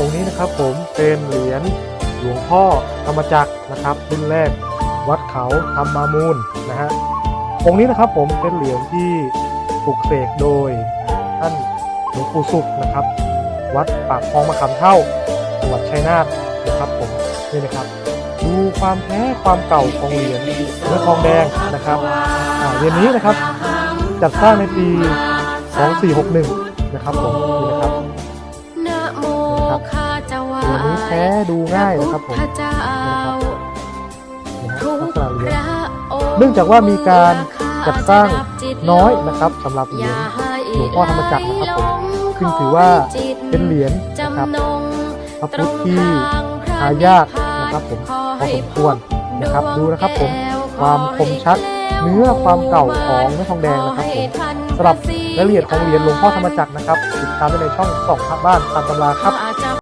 องค์นี้นะครับผมเป็นเหรียญหลวงพ่อธรรมจักรนะครับรุ่นแรกวัดเขาธรรมามูลนะฮะองค์นี้นะครับผมเป็นเหรียญที่ปลุกเสกโดยท่านหลวงปู่สุขนะครับ วัดปากคลองมะขามเท่าจังหวัดชัยนาทนะครับผมนี่นะครับ ดูความแท้ความเก่าของเหรียญเนื้อทองแดงนะครับเหรียญนี้นะครับจัดสร้างในปี 2461 นะครับผมนี่นะครับ แท้ดูง่ายนะครับผมพระเจ้านี่ฮะทุลักกษณะเหรียญพระองค์เนื่องจากว่ามีการจัดสร้างน้อยนะครับสำหรับเหรียญหลวงพ่อธรรมจักรนะครับผมซึ่งถือว่าเป็นเหรียญนะครับพระพุทธที่หายากนะครับผมพอสมควรนะครับดูนะครับผมความคมชัดเนื้อความเก่าของเนื้อทองแดงนะครับผมสำหรับรายละเอียดของเหรียญหลวงพ่อธรรมจักรนะครับติดตามได้ในช่องส่องพระบ้านตามตำราครับอาจจะ